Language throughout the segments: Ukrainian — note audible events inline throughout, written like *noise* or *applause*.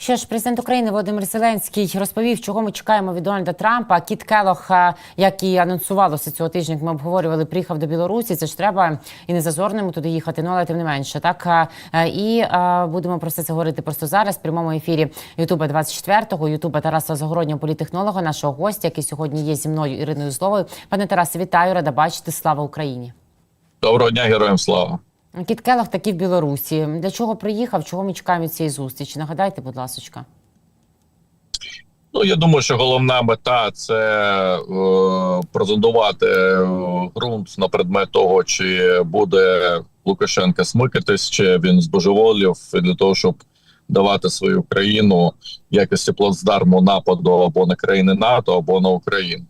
Що ж, президент України Володимир Зеленський розповів, чого ми чекаємо від Дональда Трампа. Кіт Келох, е, як і анонсувалося цього тижня, як ми обговорювали, приїхав до Білорусі. Це ж треба і не зазорному туди їхати, ну але тим не менше. Так е, е, і будемо про це говорити просто зараз. В прямому ефірі Ютуба 24-го, Ютуба Тараса Загороднього, політехнолога, нашого гостя, який сьогодні є зі мною Іриною Зловою. Пане Тарасе, вітаю, рада бачити. Слава Україні. Доброго дня, героям слава. Кіт Келох таки в Білорусі. Для чого приїхав? Чого ми чекаємо цієї зустрічі? Нагадайте, будь ласка. Ну я думаю, що головна мета це е, презентувати е, ґрунт на предмет того, чи буде Лукашенка смикатись, чи він збожеволів для того, щоб давати свою країну в якості плацдарму нападу або на країни НАТО, або на Україну.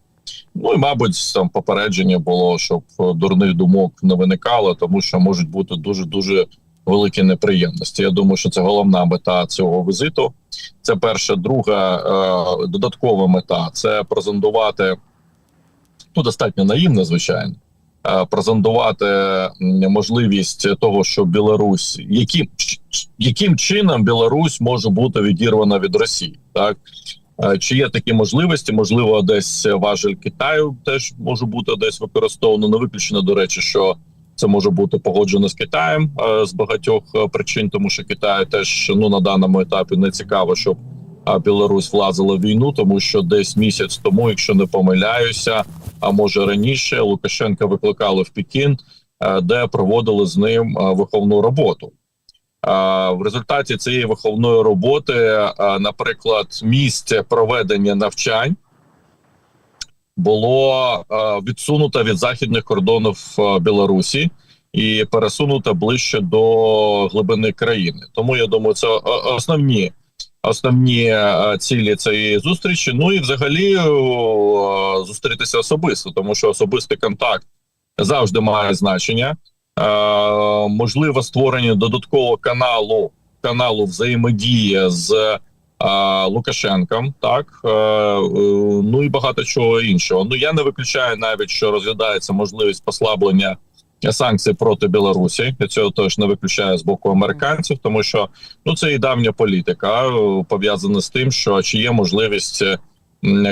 Ну і мабуть, там попередження було, щоб дурних думок не виникало, тому що можуть бути дуже дуже великі неприємності. Я думаю, що це головна мета цього візиту. Це перша, друга е, додаткова мета це презентувати ну достатньо наївно, звичайно. е, Презентувати можливість того, що Білорусь, яким яким чином Білорусь може бути відірвана від Росії, так Е, чи є такі можливості? Можливо, десь важель Китаю теж може бути десь використовано. Не виключено до речі, що це може бути погоджено з Китаєм е, з багатьох е, причин, тому що Китаю теж ну на даному етапі не цікаво, щоб Білорусь влазила в війну, тому що десь місяць тому, якщо не помиляюся, а може раніше Лукашенка викликали в Пекін, е, де проводили з ним е, виховну роботу. В результаті цієї виховної роботи, наприклад, місце проведення навчань було відсунуто від західних кордонів Білорусі і пересунуто ближче до глибини країни. Тому я думаю, це основні. Основні цілі цієї зустрічі. Ну і взагалі зустрітися особисто, тому що особистий контакт завжди має значення. Е, можливо створення додаткового каналу каналу взаємодії з е, Лукашенком, так е, ну і багато чого іншого. Ну я не виключаю навіть, що розглядається можливість послаблення санкцій проти Білорусі. Я цього теж не виключаю з боку американців, тому що ну це і давня політика пов'язана з тим, що чи є можливість.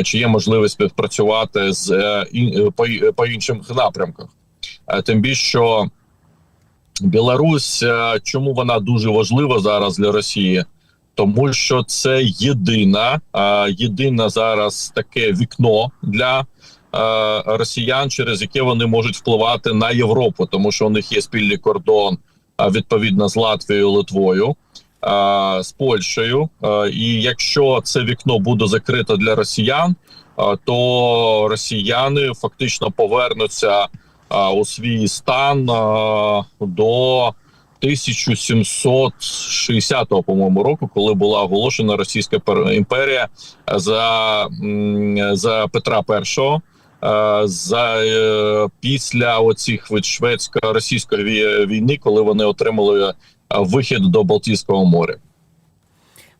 Чи є можливість співпрацювати з по, по іншим напрямках? Тим більше, Білорусь, е, чому вона дуже важлива зараз для Росії? Тому що це єдина, е, єдине зараз таке вікно для е, росіян, через яке вони можуть впливати на Європу, тому що у них є спільний кордон відповідно з Латвією, Литвою, з Польщею. І якщо це вікно буде закрите для росіян, то росіяни фактично повернуться у свій стан а, до 1760 по-моєму року, коли була оголошена Російська пер- імперія за, за Петра І. За е, після оцих від шведсько-російської вій- війни, коли вони отримали вихід до Балтійського моря.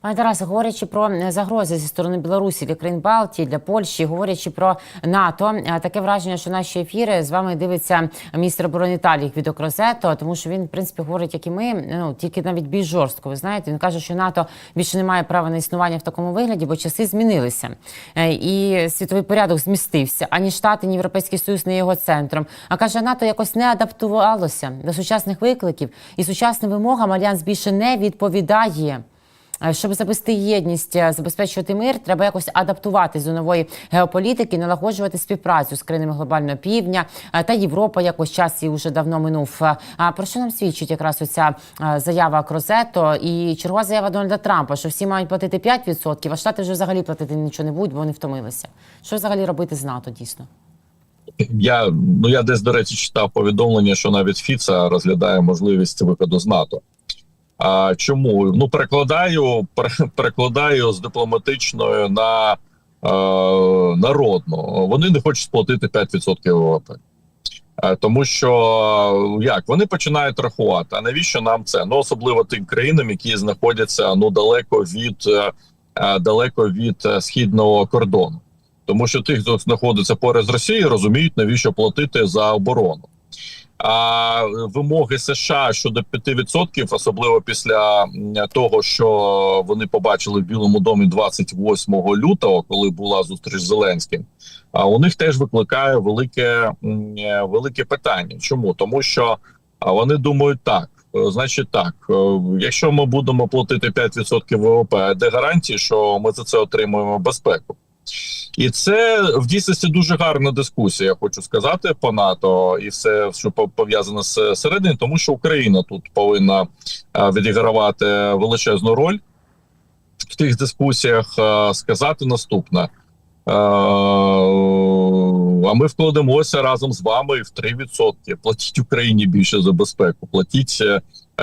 Пане Тарасе, говорячи про е, загрози зі сторони Білорусі для країн Балтії, для Польщі, говорячи про НАТО, е, таке враження, що наші ефіри з вами дивиться міністр оборони Італії від Окрозето, тому що він, в принципі, говорить, як і ми, ну тільки навіть більш жорстко. Ви знаєте, він каже, що НАТО більше не має права на існування в такому вигляді, бо часи змінилися, Е, і світовий порядок змістився. Ані Штати, ні Європейський Союз не його центром. А каже, НАТО якось не адаптувалося до сучасних викликів і сучасним вимогам альянс більше не відповідає. Щоб завести єдність, е, забезпечувати мир, треба якось адаптуватись до нової геополітики, налагоджувати співпрацю з країнами глобального півдня е, та Європа. Якось час і вже давно минув. Е, А про що нам свідчить якраз оця заява Крозето і чергова заява Дональда Трампа, що всі мають платити 5%, а штати вже взагалі платити нічого не будуть, бо вони втомилися. Що взагалі робити з НАТО дійсно? Я ну я десь до речі читав повідомлення, що навіть Фіца розглядає можливість виходу з НАТО. А чому ну перекладаю перекладаю з дипломатичною на е, народну. Вони не хочуть сплатити 5% ВВП. Е, Тому що як вони починають рахувати, а навіщо нам це? Ну особливо тим країнам, які знаходяться ну далеко від е, е, далеко від східного кордону. Тому що ті, хто знаходиться поряд з Росією, розуміють, навіщо платити за оборону. А вимоги США щодо 5%, особливо після того, що вони побачили в Білому домі 28 лютого, коли була зустріч Зеленським. А у них теж викликає велике е, велике питання. Чому тому, що вони думають так. е, Значить, так, е, якщо ми будемо платити 5% ВВП, де гарантії, що ми за це отримуємо безпеку? І це в дійсності дуже гарна дискусія, хочу сказати, по НАТО і все, що по- пов'язане з середини, тому що Україна тут повинна е, відігравати величезну роль в тих дискусіях. е, Сказати наступне. Е, А ми вкладемося разом з вами в 3%. Платіть Україні більше за безпеку. Платіть,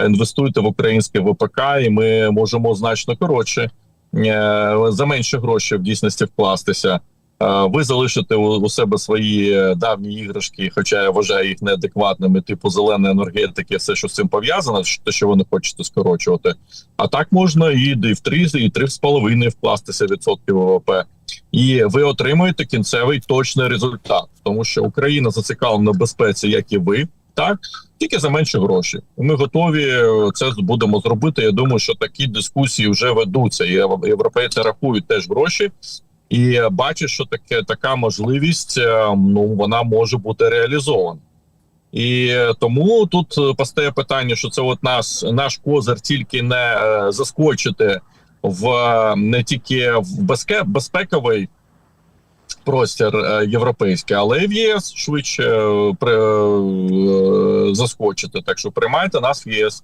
інвестуйте в українське ВПК, і ми можемо значно коротше за менше грошей в дійсності вкластися. Е, Ви залишите у, себе свої е, давні іграшки, хоча я вважаю їх неадекватними, типу зеленої енергетики, все, що з цим пов'язано, те, що ви не хочете скорочувати. А так можна і, в 3, і 3,5 вкластися відсотки ВВП. І ви отримуєте кінцевий точний результат, тому що Україна зацікавлена в безпеці, як і ви, так тільки за менше грошей. Ми готові е, це будемо зробити. Я думаю, що такі дискусії вже ведуться. Європейці рахують теж гроші. І бачать, що таке така можливість, е, ну вона може бути реалізована. І е, тому тут постає питання, що це от нас наш козир тільки не заскочити в не тільки в безпековий простір е, європейський, але й в ЄС швидше е, при, е, заскочити. Так що приймайте нас в ЄС.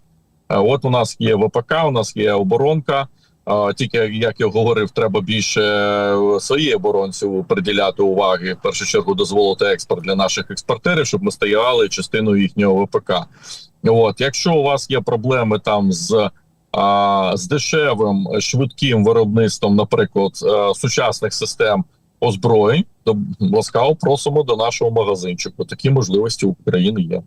От у нас є ВПК, у нас є оборонка. Тільки як я говорив, треба більше своїй оборонці приділяти уваги. В першу чергу дозволити експорт для наших експортерів, щоб ми стояли частиною їхнього ВПК. От, якщо у вас є проблеми там з, а, з дешевим швидким виробництвом, наприклад, сучасних систем озброєнь, то ласкаво просимо до нашого магазинчику. Такі можливості України є.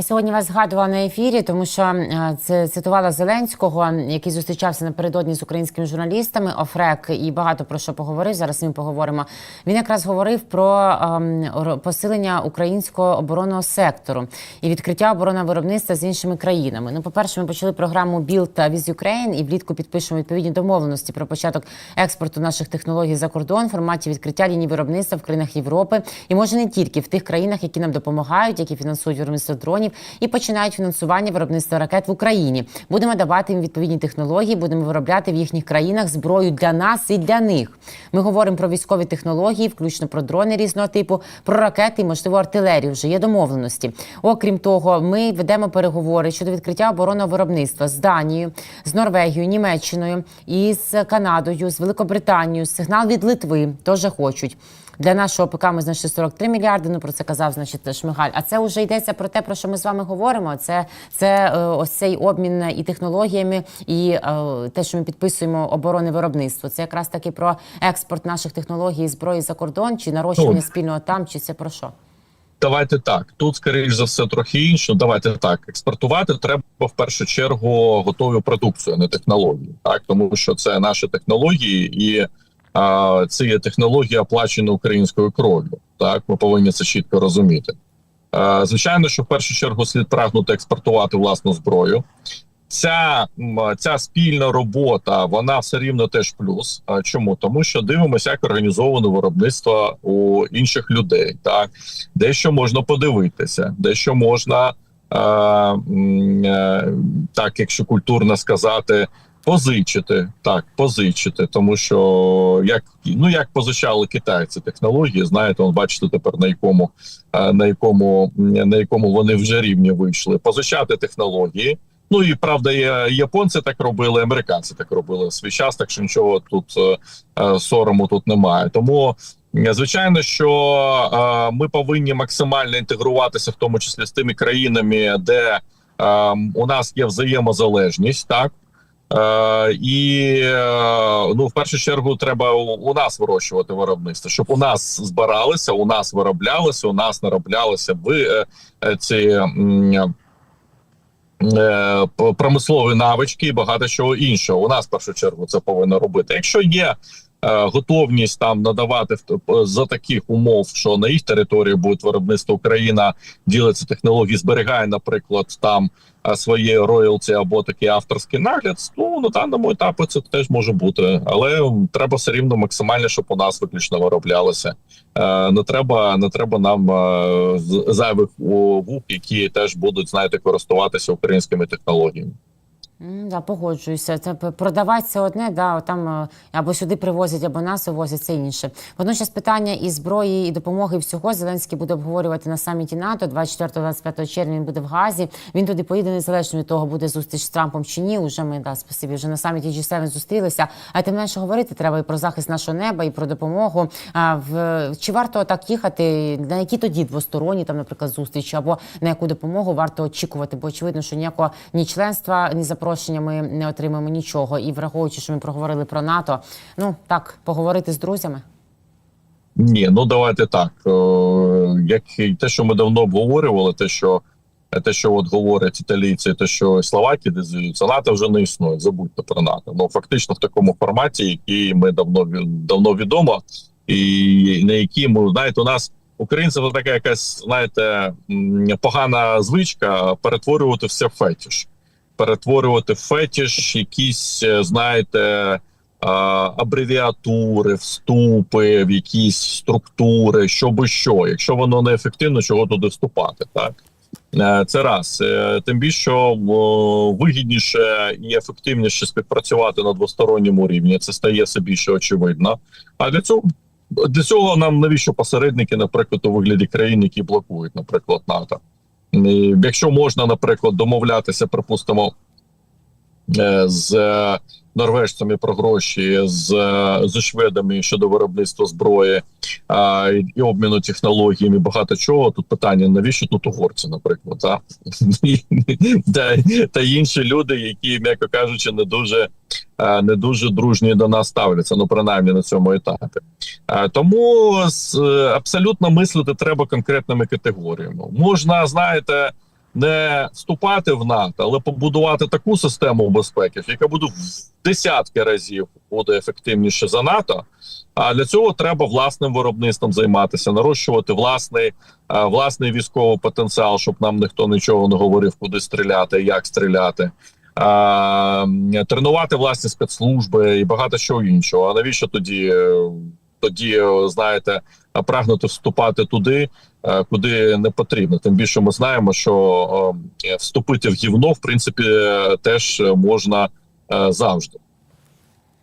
Я сьогодні вас згадувала на ефірі, тому що е, це цитувала Зеленського, який зустрічався напередодні з українськими журналістами. Офрек і багато про що поговорив. Зараз ним поговоримо. Він якраз говорив про ем, посилення українського оборонного сектору і відкриття оборонного виробництва з іншими країнами. Ну, по перше, ми почали програму Build with Ukraine і влітку підпишемо відповідні домовленості про початок експорту наших технологій за кордон в форматі відкриття ліній виробництва в країнах Європи і може не тільки в тих країнах, які нам допомагають, які фінансують виробництво дронів і починають фінансування виробництва ракет в Україні. Будемо давати їм відповідні технології, будемо виробляти в їхніх країнах зброю для нас і для них. Ми говоримо про військові технології, включно про дрони різного типу, про ракети, і, можливо, артилерію. Вже є домовленості. Окрім того, ми ведемо переговори щодо відкриття оборонного виробництва з Данією, з Норвегією, Німеччиною і з Канадою, з Великобританією. Сигнал від Литви теж хочуть. Для нашого ПК ми знайшли 43 мільярди. Ну про це казав, значить, Шмигаль. А це вже йдеться про те, про що ми з вами говоримо. Це, це е, ось цей обмін і технологіями, і е, те, що ми підписуємо оборонне виробництво. Це якраз таки про експорт наших технологій і зброї за кордон, чи нарощування Ну, спільного там, чи це про що? Давайте так. Тут, скоріш за все, трохи інше. Давайте так. Експортувати треба в першу чергу готову продукцію, а не технології. Так, тому що це наші технології, і а, це є технологія оплачена українською кров'ю. Так, ми повинні це чітко розуміти. Звичайно, що в першу чергу слід прагнути експортувати власну зброю. Ця, ця спільна робота, вона все рівно теж плюс. А Чому? Тому що дивимося, як організовано виробництво у інших людей. Так, дещо можна подивитися, дещо можна е, е, так, якщо культурно сказати, позичити. Так, позичити, тому що як ну як позичали китайці технології, знаєте, он бачите тепер на якому е, на якому на якому вони вже рівні вийшли. Позичати технології. Ну і правда, японці так робили, американці так робили свій час, так що нічого тут е, е, сорому тут немає. Тому звичайно, що ми повинні максимально інтегруватися, в тому числі з тими країнами, де е, у нас є взаємозалежність, так. Е, і е, ну в першу чергу треба у, у нас вирощувати виробництво, щоб у нас збиралися, у нас вироблялося, у нас нароблялися ви е, ці промислові навички і багато чого іншого. У нас в першу чергу це повинно робити. Якщо є готовність там надавати за таких умов, що на їх території буде виробництво Україна ділиться технології, зберігає, наприклад, там е, свої роялті або такий авторський нагляд. Ну на даному етапі це теж може бути, але треба все рівно максимально, щоб у нас виключно вироблялося. Е, Не треба, не треба нам е, зайвих вух, які теж будуть знаєте користуватися українськими технологіями. Да, погоджуюся. Це продавати це одне, да, там е, або сюди привозять, або нас увозять, це інше. Водночас питання і зброї, і допомоги і всього Зеленський буде обговорювати на саміті НАТО 24-25 червня. Він буде в Газі. Він туди поїде незалежно від того, буде зустріч з Трампом чи ні. Уже ми да, спасибі, вже на саміті G7 зустрілися. А тим менше говорити треба і про захист нашого неба, і про допомогу. А в чи варто так їхати? На які тоді двосторонні там, наприклад, зустрічі, або на яку допомогу варто очікувати? Бо очевидно, що ніякого ні членства, ні запрошення ми не отримаємо нічого. І враховуючи, що ми проговорили про НАТО, ну так поговорити з друзями. Ні, ну давайте так. Е, Як те, що ми давно обговорювали, те, що те, що от говорять італійці, те, що словаки дезуються, НАТО вже не існує. Забудьте про НАТО. Ну фактично в такому форматі, який ми давно давно відомо, і на який ми знаєте, у нас українців така якась знаєте погана звичка перетворювати все в фетіш, перетворювати фетіш, якісь е, знаєте абревіатури, вступи в якісь структури, що би що. Якщо воно не ефективно, чого туди вступати, так Е, це раз. Е, Тим більше вигідніше і ефективніше співпрацювати на двосторонньому рівні. Це стає все більше очевидно. А для цього для цього нам навіщо посередники, наприклад, у вигляді країн, які блокують, наприклад, НАТО. Якщо можна, наприклад, домовлятися, припустимо, е, з норвежцями про гроші, з, з шведами щодо виробництва зброї а, і, обміну технологіями, багато чого. Тут питання: навіщо тут угорці, наприклад, та? *laughs* та, та інші люди, які, м'яко кажучи, не дуже. Не дуже дружні до нас ставляться, ну принаймні на цьому етапі. Тому абсолютно мислити треба конкретними категоріями. Можна, знаєте, не вступати в НАТО, але побудувати таку систему безпеки, яка буде в десятки разів буде ефективніше за НАТО. А для цього треба власним виробництвом займатися, нарощувати власний, е, власний військовий потенціал, щоб нам ніхто нічого не говорив, куди стріляти, як стріляти. Тренувати власні спецслужби і багато чого іншого. А навіщо тоді, е, тоді е, знаєте, прагнути вступати туди, е, куди не потрібно? Тим більше ми знаємо, що е, вступити в гівно, в принципі, е, теж можна е, завжди.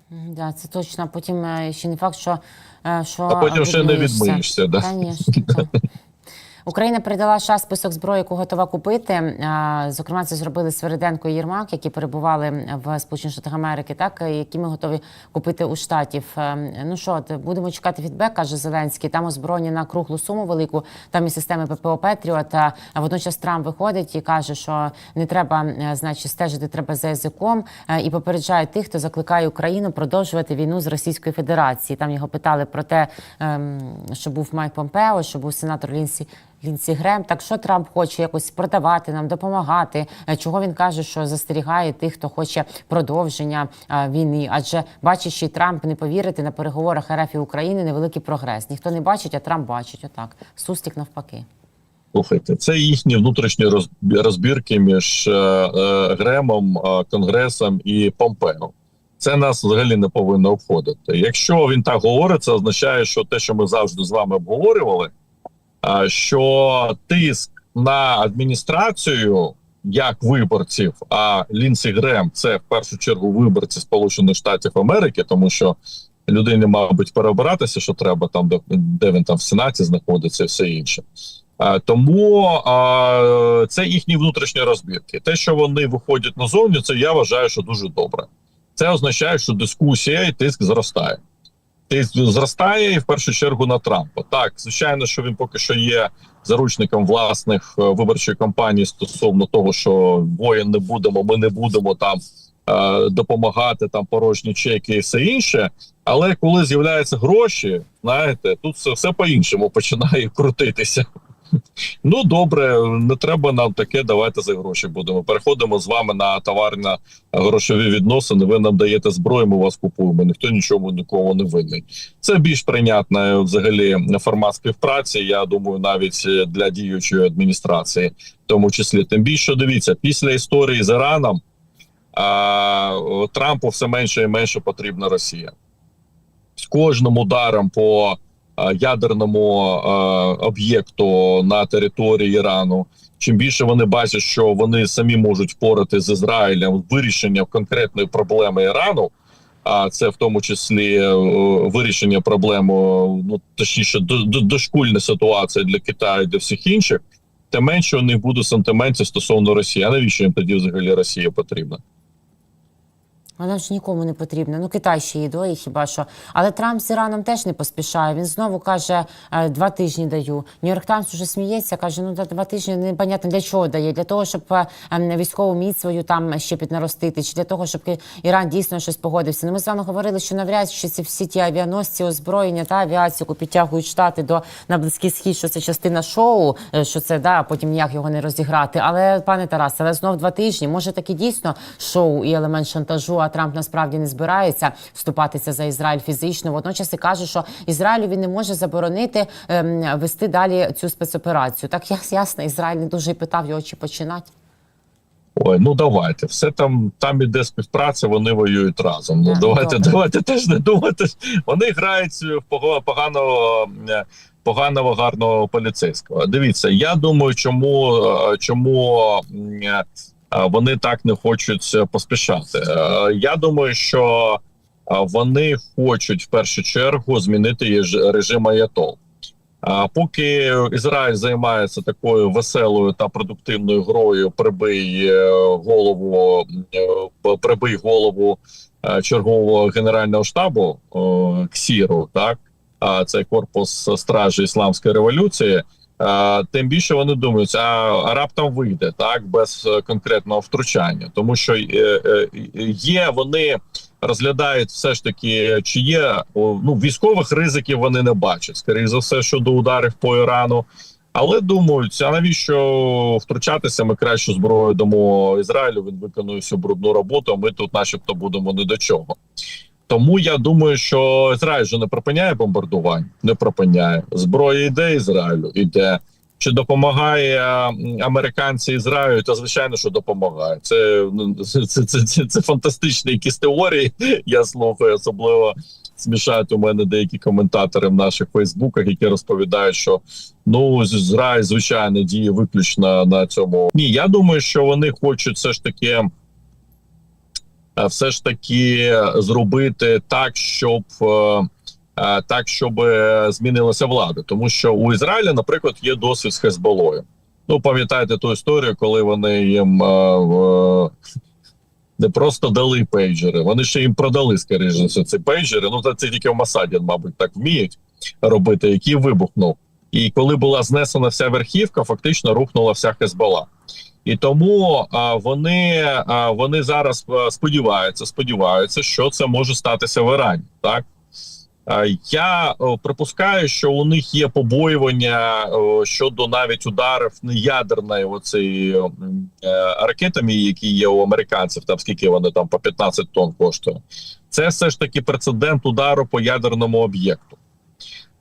Да, це точно. Потім е, ще не факт, що, е, що А потім ще не відмиєшся. Да? Звісно, так. *laughs* Україна передала США список зброї, яку готова купити. Зокрема, це зробили Свериденко і Єрмак, які перебували в Сполучених Штатах Америки, так які ми готові купити у штатів. Е, Ну що, будемо чекати фідбек, каже Зеленський. Там озброєння на круглу суму велику. Там і системи ППО Петріот. А водночас Трамп виходить і каже, що не треба, е, значить, стежити треба за язиком е, і попереджає тих, хто закликає Україну продовжувати війну з Російською Федерацією. Там його питали про те, ем, що був Майк Помпео, що був сенатор Лінсі. Лінсі Грем, так що Трамп хоче якось продавати нам, допомагати. Е, Чого він каже, що застерігає тих, хто хоче продовження е, війни? Адже й Трамп не повірити на переговорах РФ і України невеликий прогрес. Ніхто не бачить, а Трамп бачить. Отак. Сустік навпаки. Слухайте, це їхні внутрішні роз- розбірки між е, е, Гремом, е, Конгресом і Помпео. Це нас взагалі не повинно обходити. Якщо він так говорить, це означає, що те, що ми завжди з вами обговорювали, що тиск на адміністрацію як виборців, а Лінсі Грем це в першу чергу виборці Сполучених Штатів Америки, тому що людині, мабуть, переобиратися, що треба там, де, де він там в Сенаті знаходиться, і все інше. Тому е, це їхні внутрішні розбірки. Те, що вони виходять назовні, це я вважаю, що дуже добре. Це означає, що дискусія і тиск зростає. Зростає і в першу чергу на Трампа. Так, звичайно, що він поки що є заручником власних е, виборчої кампанії стосовно того, що воїн не будемо, ми не будемо там е, допомагати, там порожні чеки і все інше. Але коли з'являються гроші, знаєте, тут все, все по-іншому починає крутитися. Ну добре, не треба нам таке. Давайте за гроші будемо. Переходимо з вами на товарно грошові відносини. Ви нам даєте зброю, ми вас купуємо. Ніхто нічому нікого не винний. Це більш прийнятна взагалі формат співпраці. Я думаю, навіть для діючої адміністрації, в тому числі. Тим більше дивіться, після історії з Іраном а, Трампу все менше і менше потрібна Росія з кожним ударом по ядерному е, об'єкту на території Ірану. Чим більше вони бачать, що вони самі можуть впорати з Ізраїлем вирішення конкретної проблеми Ірану, а це в тому числі е, вирішення проблеми, ну точніше, до- до- дошкульна ситуація для Китаю, для всіх інших, тим менше у них буде сантиментів стосовно Росії. А навіщо їм тоді взагалі Росія потрібна? Вона ж нікому не потрібна. Ну, Китай ще її доїть хіба що. Але Трамп з Іраном теж не поспішає. Він знову каже, е, два тижні даю. Нью-Йорк Таймс вже сміється, каже, ну два тижні непонятно для чого дає. Для того, щоб е, ем, військову міць свою там ще піднаростити, чи для того, щоб Іран дійсно щось погодився. Ну, ми з вами говорили, що навряд чи ці всі ті авіаносці, озброєння та авіацію, підтягують штати до на близький схід, що це частина шоу, е, що це да, потім ніяк його не розіграти. Але пане Тарас, але знов два тижні. Може таки дійсно шоу і елемент шантажу. Трамп насправді не збирається вступатися за Ізраїль фізично. Водночас і каже, що Ізраїлю він не може заборонити ем, вести далі цю спецоперацію. Так ясно, Ізраїль не дуже й питав його чи починати. Ой, ну давайте. Все там там іде співпраця, вони воюють разом. Ну Так, давайте, добре. давайте теж не думати. Вони грають в поганого, поганого гарного поліцейського. Дивіться, я думаю, чому, е, чому вони так не хочуть е, поспішати. Е, Я думаю, що е, вони хочуть в першу чергу змінити режим Аятол. А поки Ізраїль займається такою веселою та продуктивною грою, прибий е, голову, е, прибий голову е, чергового генерального штабу е, КСІРу, так а це корпус стражі ісламської революції. Тим більше вони думають, а раптом вийде так без е, конкретного втручання, тому що е, е, є вони розглядають все ж таки, чи є ну військових ризиків вони не бачать. Скоріше за все, щодо ударів по Ірану. Але думають, а навіщо втручатися? Ми краще зброю дамо Ізраїлю. Він виконує всю брудну роботу. А ми тут, начебто, будемо не до чого. Тому я думаю, що Ізраїль же не припиняє бомбардувань, не припиняє. Зброя йде Ізраїлю, іде. Чи допомагає американці Ізраїлю? Та звичайно, що допомагає. Це ну, це, це, це, це, це фантастичні якісь теорії. *laughs* Я слухаю, особливо смішають у мене деякі коментатори в наших Фейсбуках, які розповідають, що ну Ізраїль, звичайно, діє виключно на цьому. Ні, я думаю, що вони хочуть все ж таки. Е, Все ж таки зробити так, щоб е, е, так, щоб змінилася влада, тому що у Ізраїля, наприклад, є досвід з Хезболою. Ну, пам'ятаєте ту історію, коли вони їм е, в- не просто дали пейджери, вони ще їм продали, скоріше за ці пейджери. Ну, це тільки в Масаді, мабуть, так вміють робити, який вибухнув. І коли була знесена вся верхівка, фактично рухнула вся Хезбола. І тому вони, вони зараз сподіваються, сподіваються, що це може статися в Ірані. Так я припускаю, що у них є побоювання щодо навіть ударів неядерної оцеї е, ракетами, які є у американців, там скільки вони там по 15 тонн коштує. Це все ж таки прецедент удару по ядерному об'єкту.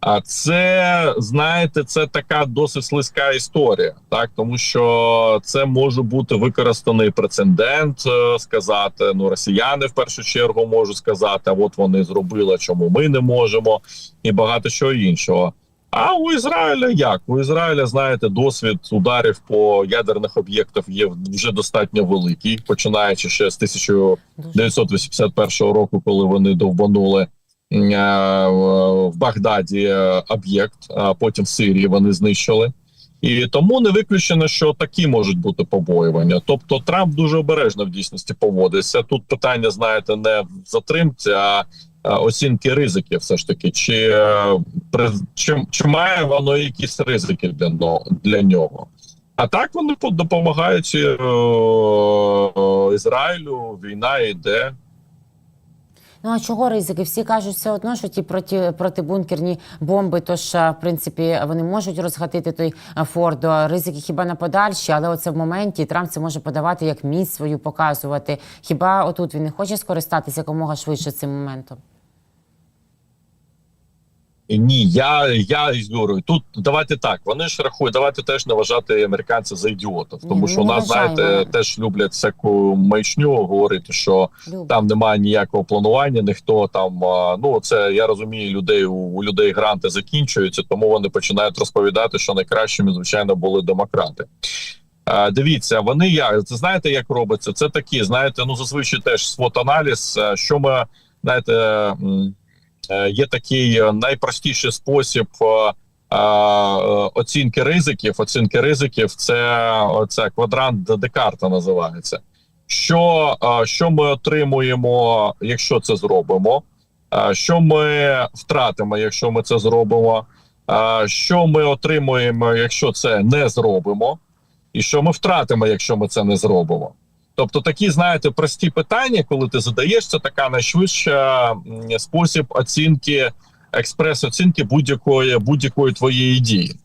А це знаєте, це така досить слизька історія, так тому що це може бути використаний прецедент, е, сказати. Ну, росіяни в першу чергу можуть сказати, а от вони зробили, чому ми не можемо, і багато чого іншого. А у Ізраїля як? У Ізраїля, знаєте, досвід ударів по ядерних об'єктах є вже достатньо великий, починаючи ще з 1000 Дуже 1981 року, коли вони довбанули в Багдаді е, об'єкт, а потім в Сирії вони знищили. І тому не виключено, що такі можуть бути побоювання. Тобто Трамп дуже обережно в дійсності поводиться. Тут питання, знаєте, не в затримці, а е, оцінки ризиків. Все ж таки, чи, е, чи, чи має воно якісь ризики для, для нього? А так вони допомагають е, е, Ізраїлю. Війна йде. Ну а чого ризики? Всі кажуть все одно, що ті проти протибункерні бомби, тож ж, в принципі вони можуть розгатити той Фордо. Ризики хіба на подальші, але оце в моменті Трамп це може подавати як міць свою показувати. Хіба отут він не хоче скористатися якомога швидше цим моментом? Ні, я я говорю, тут давайте так. Вони ж рахують, давайте теж не вважати американців за ідіотів, тому що у нас знаєте теж люблять всяку маячню говорити, що Люб. там немає ніякого планування, ніхто там. Ну це я розумію, людей у, у людей гранти закінчуються, тому вони починають розповідати, що найкращими звичайно були демократи. Дивіться, вони як це знаєте, як робиться? Це такі, знаєте, ну зазвичай теж свот-аналіз. е, Що ми знаєте, є такий е, найпростіший спосіб е, е, оцінки ризиків. Оцінки ризиків це, це квадрант Декарта називається. Що, е, що ми отримуємо, якщо це зробимо? Е, Що ми втратимо, якщо ми це зробимо? Е, Що ми отримуємо, якщо це не зробимо? і що ми втратимо, якщо ми це не зробимо. Тобто, такі, знаєте, прості питання, коли ти задаєш, це така найшвидша спосіб оцінки, експрес-оцінки будь-якої будь-якої твоєї дії.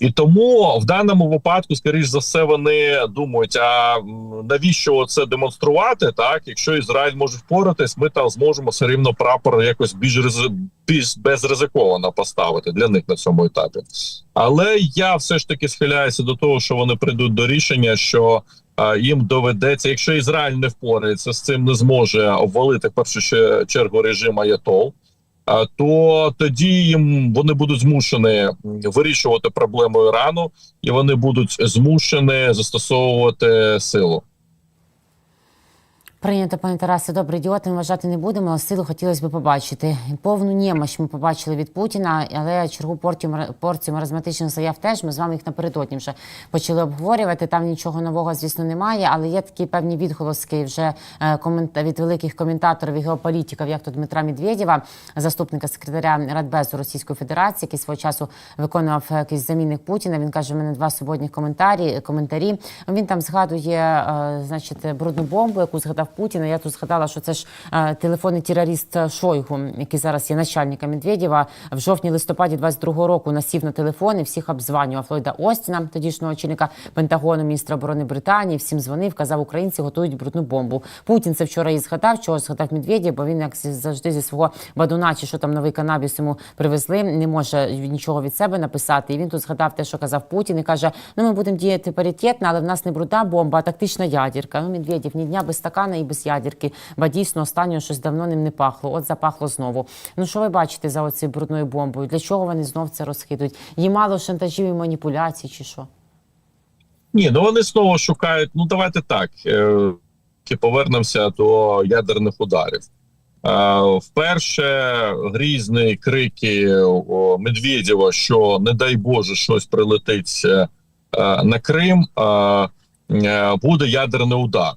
І тому в даному випадку, скоріш за все, вони думають: а навіщо це демонструвати? Так, якщо Ізраїль може впоратись, ми там зможемо все рівно прапор якось більш більш безризиковано поставити для них на цьому етапі. Але я все ж таки схиляюся до того, що вони прийдуть до рішення, що їм доведеться, якщо Ізраїль не впорається з цим, не зможе обвалити в першу чергу режим Аятол. То тоді їм вони будуть змушені вирішувати проблему Ірану, і вони будуть змушені застосовувати силу. Прийнято, пане Тарасе, добре, ідіотами вважати не будемо, але силу хотілося б побачити. Повну немощ ми побачили від Путіна, але чергу порцію, порцію маразматичних заяв теж ми з вами їх напередодні вже почали обговорювати. Там нічого нового, звісно, немає, але є такі певні відголоски вже е, від великих коментаторів і геополітиків, як то Дмитра Медведєва, заступника секретаря Радбезу Російської Федерації, який свого часу виконував е, якийсь замінник Путіна. Він каже: у мене два суботніх коментарі. коментарі. Він там згадує, е, значить, брудну бомбу, яку згадав Путіна. Я тут згадала, що це ж е, телефонний терорист Шойгу, який зараз є начальником Медведєва. В жовтні-листопаді 22-го року насів на телефон і всіх обзванював Ллойда Остіна, тодішнього очільника Пентагону, міністра оборони Британії. Всім дзвонив, казав, українці готують брудну бомбу. Путін це вчора і згадав. Чого згадав Медведєв, бо він як завжди зі свого бадуна, чи що там новий канабіс йому привезли, не може нічого від себе написати. І він тут згадав те, що казав Путін, і каже: ну ми будемо діяти паритетно, але в нас не брудна бомба, а тактична ядерка. Ну, Медведєв ні дня без стакана і без ядерки. Ба дійсно останнього щось давно ним не пахло. От запахло знову. Ну що ви бачите за оцією брудною бомбою? Для чого вони знов це розхитують? Їм мало шантажів і маніпуляцій, чи що? Ні, ну вони знову шукають. Ну давайте так. е, Повернемося до ядерних ударів. Е, Вперше грізні крики Медведєва, що не дай Боже щось прилетить е, на Крим. Буде ядерний удар.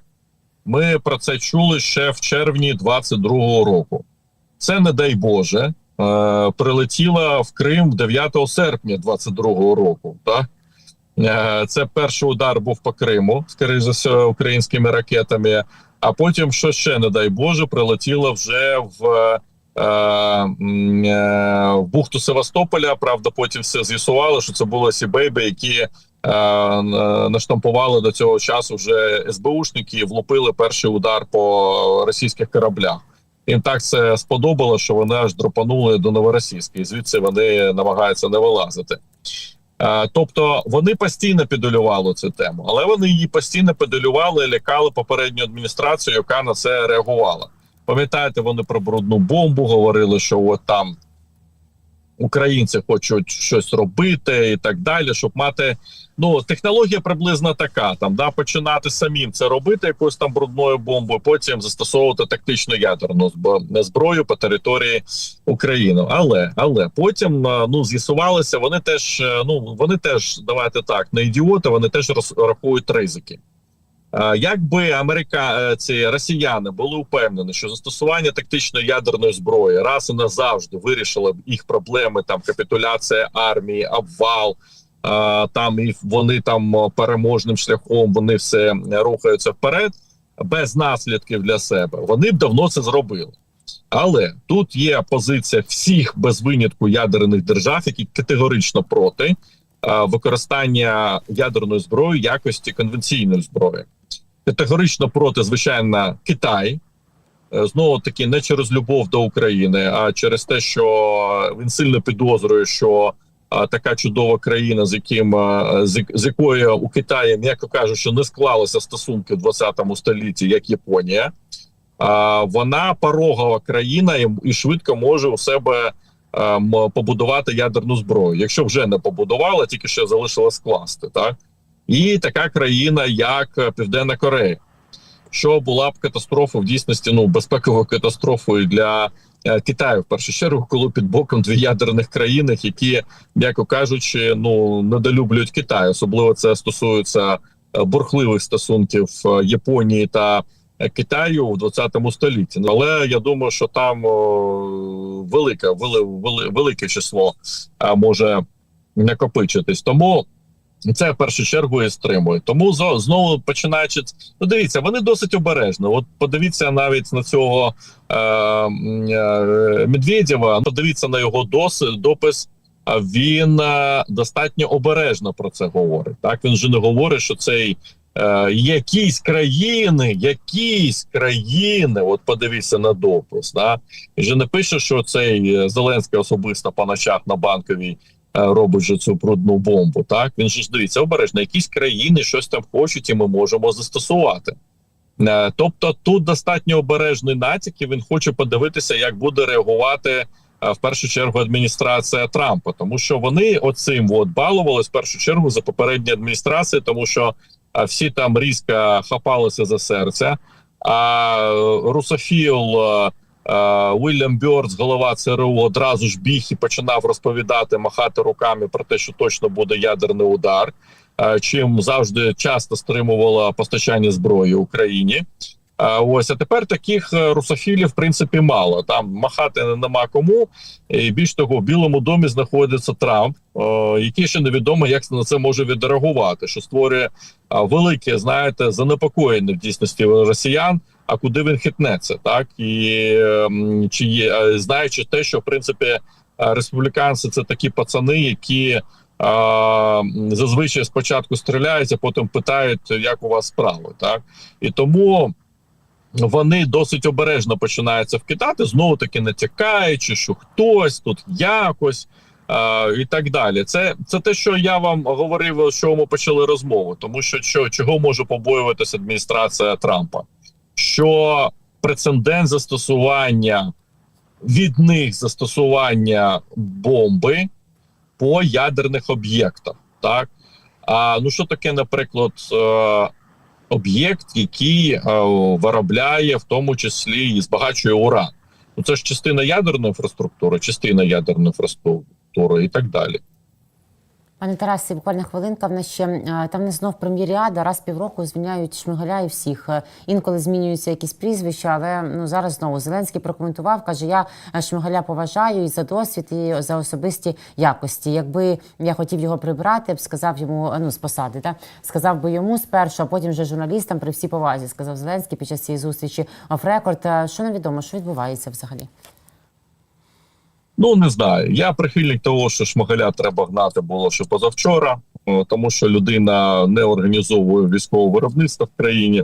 Ми про це чули ще в червні 22-го року. Це не дай Боже. е, Прилетіла в Крим 9 серпня 22-го року. Так? Е, Це перший удар був по Криму, скоріше за все, українськими ракетами. А потім, що ще, не дай Боже, прилетіло вже в, е, е, в бухту Севастополя. Правда, потім все з'ясувало, що це були сібейби, які наштампували до цього часу вже СБУшники і влупили перший удар по російських кораблях. Їм так це сподобало, що вони аж дропанули до новоросійської. Звідси вони намагаються не вилазити. Е, Тобто вони постійно педалювали цю тему, але вони її постійно педалювали, лякали попередню адміністрацію, яка на це реагувала. Пам'ятаєте, вони про брудну бомбу говорили, що от там українці хочуть щось робити і так далі, щоб мати. Ну, технологія приблизно така: там да починати самим це робити, якоюсь там брудною бомбою, потім застосовувати тактичну ядерну зброю по території України. Але але потім е, ну з'ясувалося, вони теж е, ну вони теж давайте так, не ідіоти, вони теж роз- рахують ризики. Е, Якби Америка е, ці росіяни були впевнені, що застосування тактичної ядерної зброї раз і назавжди вирішило їх проблеми, там капітуляція армії, обвал, е, там і вони там е, переможним шляхом вони все рухаються вперед без наслідків для себе. Вони б давно це зробили. Але тут є позиція всіх без винятку ядерних держав, які категорично проти е, використання ядерної зброї якості конвенційної зброї. Категорично проти, звичайно, Китай. Е, Знову таки, не через любов до України, а через те, що він сильно підозрює, що така чудова країна, з яким з, якою у Китаї, м'яко кажучи, не склалися стосунки в 20 столітті, як Японія. А, вона порогова країна і, швидко може у себе побудувати ядерну зброю. Якщо вже не побудувала, тільки ще залишилось скласти. Так і така країна, як е, Південна Корея, що була б катастрофа в дійсності, ну безпековою катастрофою для Китаю в першу чергу, коли під боком дві ядерних країни, які, м'яко кажучи, ну недолюблюють Китай. Особливо це стосується е, бурхливих стосунків е, Японії та е, Китаю в 20 столітті. Але я думаю, що там велике, вели, вели, велике число е, може накопичитись. Тому це в першу чергу і стримує. Тому знову починаючи, ну дивіться, вони досить обережно. От подивіться навіть на цього е, е, Медведєва, подивіться на його дос, допис. А він е, достатньо обережно про це говорить. Так він же не говорить, що цей е, якісь країни, якісь країни. От подивіться на допис. Да? Він же не пише, що цей е, Зеленський особисто по ночах на банковій робить же цю брудну бомбу. Так він же ж дивіться обережно, якісь країни щось там хочуть, і ми можемо застосувати. Е, Тобто тут достатньо обережний натяк, і він хоче подивитися, як буде реагувати е, в першу чергу адміністрація Трампа, тому що вони оцим от балувались в першу чергу за попередні адміністрації, тому що е, всі там різко хапалися за серце. А е, русофіл е, е, Уільям Бьордс, голова ЦРУ, одразу ж біг і починав розповідати, махати руками про те, що точно буде ядерний удар. е, Чим завжди часто стримувала постачання зброї Україні. А ось а тепер таких е, русофілів в принципі мало. Там махати нема кому. І більш того, в Білому домі знаходиться Трамп, е, який ще невідомо, як на це може відреагувати, що створює е, велике, знаєте, занепокоєння в дійсності росіян. А куди він хитнеться, так? І ем, чи є е, знаючи те, що в принципі республіканці це такі пацани, які е, зазвичай спочатку стріляють, а потім питають, як у вас справи, так? І тому вони досить обережно починаються вкидати, знову таки натякаючи, що хтось тут якось. е, і так далі, це це те, що я вам говорив, що ми почали розмову, тому що, що чого може побоюватися адміністрація Трампа, що прецедент застосування від них застосування бомби по ядерних об'єктах, так а ну що таке, наприклад, е, об'єкт, який е, виробляє в тому числі і збагачує уран. Ну це ж частина ядерної інфраструктури, частина ядерної інфраструктури і так далі. Пане Тарасі, буквально хвилинка. В нас ще е, там не знов прем'єріада, раз півроку звільняють Шмигаля і всіх. Е, Інколи змінюються якісь прізвища, але ну зараз знову Зеленський прокоментував, каже: я е, Шмигаля поважаю і за досвід, і за особисті якості. Якби я хотів його прибрати, б сказав йому ну з посади, та сказав би йому спершу, а потім вже журналістам при всій повазі, сказав Зеленський під час цієї зустрічі оф-рекорд. Що невідомо, що відбувається взагалі? Ну не знаю. Я прихильник того, що шмагаля треба гнати було ще позавчора, е, тому що людина не організовує військове виробництво в країні.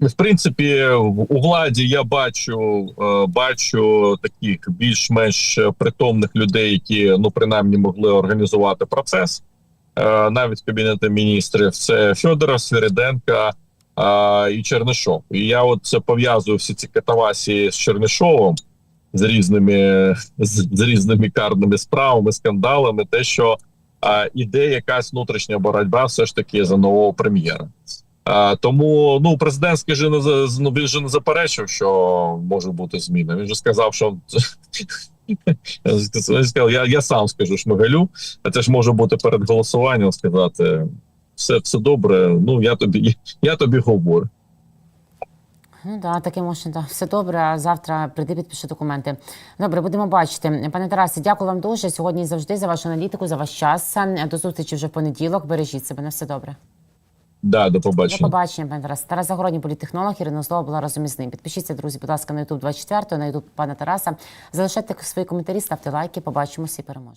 В принципі, у владі я бачу, е, бачу таких більш-менш притомних людей, які ну принаймні могли організувати процес. Е, Навіть кабінету міністрів це Федоров, Свириденка і Чернишов. І я от це пов'язую всі ці катавасії з Чернишовим з різними з, з різними карними справами, скандалами, те, що а, іде якась внутрішня боротьба, все ж таки за нового прем'єра. А, тому ну президентський же не ну, він же не заперечив, що може бути зміна. Він же сказав, що *laughs* я, я сам скажу Шмигалю, а це ж може бути перед голосуванням сказати. Все, все добре. Ну я тобі я тобі говорю. Ну да, таке можна, да. все добре. А завтра прийди підпиши документи. Добре, будемо бачити. Пане Тарасе, дякую вам дуже сьогодні і завжди за вашу аналітику, за ваш час. До зустрічі вже в понеділок. Бережіть себе на все добре. Да, до До побачення. побачення, пане Тарас. Тарас Загородній політтехнолог, Ірина Злова була разом із ним. Підпишіться, друзі, будь ласка, на YouTube 24, на YouTube пана Тараса. Залишайте свої коментарі, ставте лайки. Побачимося і переможемо.